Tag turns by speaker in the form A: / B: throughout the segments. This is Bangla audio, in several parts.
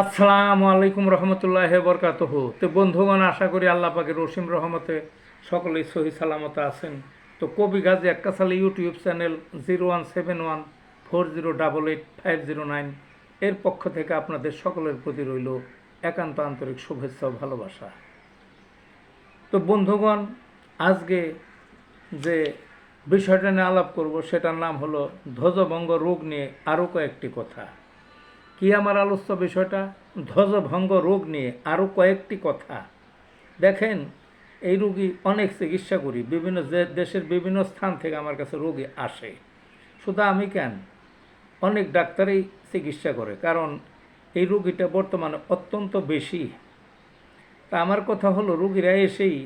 A: আসসালামু আলাইকুম রহমতুল্লাহ বরকাতহ। তো বন্ধুগণ, আশা করি আল্লাহ পাকের রসিম রহমতে সকলেই সহি সালামতে আছেন। তো কবি Gazi এক্কাসালি YouTube channel zero one seven one four zero double eight five zero nine এর পক্ষ থেকে আপনাদের সকলের প্রতি রইল একান্ত আন্তরিক শুভেচ্ছা ও ভালোবাসা। তো বন্ধুগণ, আজকে যে বিষয়টা নিয়ে আলাপ করব, সেটার নাম হলো ধ্বজভঙ্গ রোগ নিয়ে আরও কয়েকটি কথা। কি আমার আলোচ্য বিষয়টা? ধ্বজভঙ্গ রোগ নিয়ে আরও কয়েকটি কথা। দেখেন, এই রোগী অনেক চিকিৎসা করি, বিভিন্ন দেশের বিভিন্ন স্থান থেকে আমার কাছে রোগী আসে। শুধু আমি কেন? অনেক ডাক্তারই চিকিৎসা করে, কারণ এই রোগীটা বর্তমানে অত্যন্ত বেশি। তা আমার কথা হলো, রুগীরা এসেই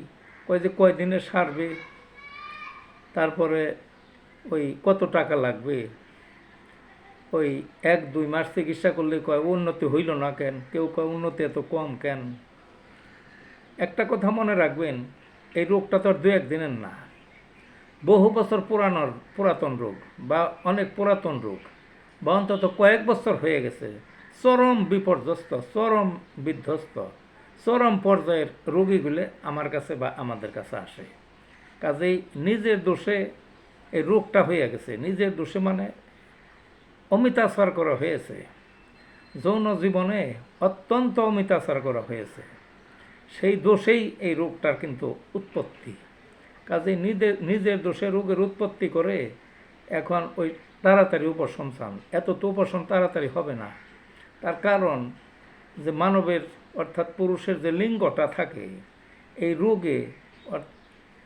A: কয় যে কয়দিনে সারবে, তারপরে ওই কত টাকা লাগবে ওই এক, দুই মাস চিকিৎসা করলে কয়, উন্নতি হইল না কেন? কেউ কয়, উন্নতি এত কম কেন? একটা কথা মনে রাখবেন, এই রোগটা তো আর দু একদিনের না। বহু বছর পুরানোর পুরাতন রোগ বা অনেক পুরাতন রোগ বা অন্তত কয়েক বছর হয়ে গেছে। চরম বিপর্যস্ত, চরম বিধ্বস্ত, চরম পর্যায়ের রোগীগুলো আমার কাছে বা আমাদের কাছে আসে। কাজেই নিজের দোষে এই রোগটা হয়ে গেছে। নিজের দোষে মানে অমিতাচার করা হয়েছে যৌন জীবনে অত্যন্ত অমিতাচার করা হয়েছে সেই দোষেই এই রোগটার কিন্তু উৎপত্তি। কাজেই নিজের নিজের দোষে রোগের উৎপত্তি করে এখন ওই তাড়াতাড়ি উপশম চান এত তো উপশম তাড়াতাড়ি হবে না। তার কারণ যে মানবের, অর্থাৎ পুরুষের যে লিঙ্গটা থাকে, এই রোগে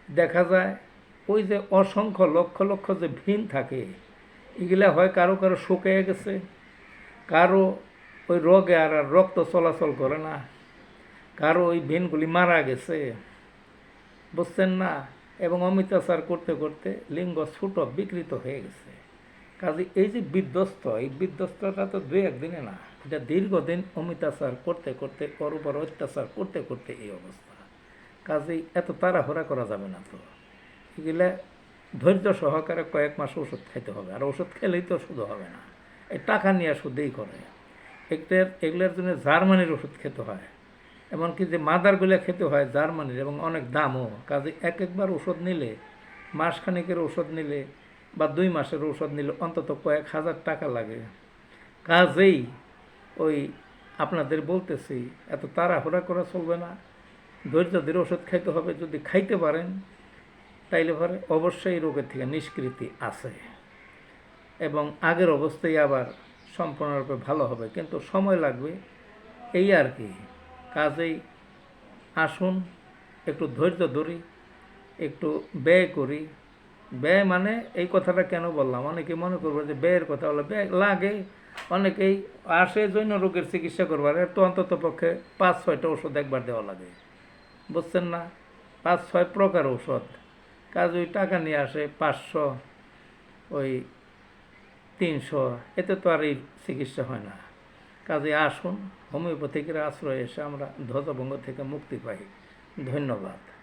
A: দেখা যায়, ওই যে অসংখ্য লক্ষ লক্ষ যে ভিন থাকে এগুলা হয় কারও কারও শুকিয়ে গেছে, কারও ওই রোগে আর আর রক্ত চলাচল করে না, কারও ওই ভেনগুলি মারা গেছে। বুঝছেন না? এবং অমিতাচার করতে করতে লিঙ্গ ছোট বিকৃত হয়ে গেছে। কাজে এই যে বিধ্বস্ত, এই বিধ্বস্তটা তো দুই একদিনে না, এটা দীর্ঘদিন অমিতাচার করতে করতে পর উপর অত্যাচার করতে করতে এই অবস্থা। কাজেই এত তাড়াহুড়া করা যাবে না তো। এগুলা ধৈর্য সহকারে কয়েক মাস ওষুধ খাইতে হবে। আর ওষুধ খেলেই তো শুধু হবে না। এই টাকা নিয়ে শুধুই করে। এগুলোর এগুলোর জন্য জার্মানির ওষুধ খেতে হয়। এমনকি যে মাদারগুলো খেতে হয় জার্মানির এবং অনেক দামও। কাজে এক একবার ওষুধ নিলে, মাসখানেকের ওষুধ নিলে বা দুই মাসের ওষুধ নিলে অন্তত কয়েক হাজার টাকা লাগে। কাজেই ওই আপনাদের বলতেছি, এত তাড়াহুড়া করা চলবে না। ধৈর্য ধীরে ওষুধ খাইতে হবে। যদি খাইতে পারেন তাইলে পরে অবশ্যই রোগের থেকে নিষ্কৃতি আছে। এবং আগের অবস্থায় আবার সম্পূর্ণরূপে ভালো হবে। কিন্তু সময় লাগবে এই আর কি। কাজেই আসুন, একটু ধৈর্য ধরি, একটু ব্যয় করি। ব্যয় মানে এই কথাটা কেন বললাম? অনেকে মনে করব যে ব্যয়ের কথা হলো ব্যয় লাগে। অনেকেই আসে জৈন রোগের চিকিৎসা করবার তো অন্তত পক্ষে পাঁচ ছয়টা ওষুধ একবার দেওয়া লাগে। বুঝছেন না? পাঁচ ছয় প্রকার ঔষধ কাজ ওই টাকা নিয়ে আসে পাঁচশো, ওই তিনশো, এতে তো আর এই চিকিৎসা হয় না। কাজে আসুন, হোমিওপ্যাথিকের আশ্রয় এসে আমরা ধ্বজভঙ্গ থেকে মুক্তি পাই। ধন্যবাদ।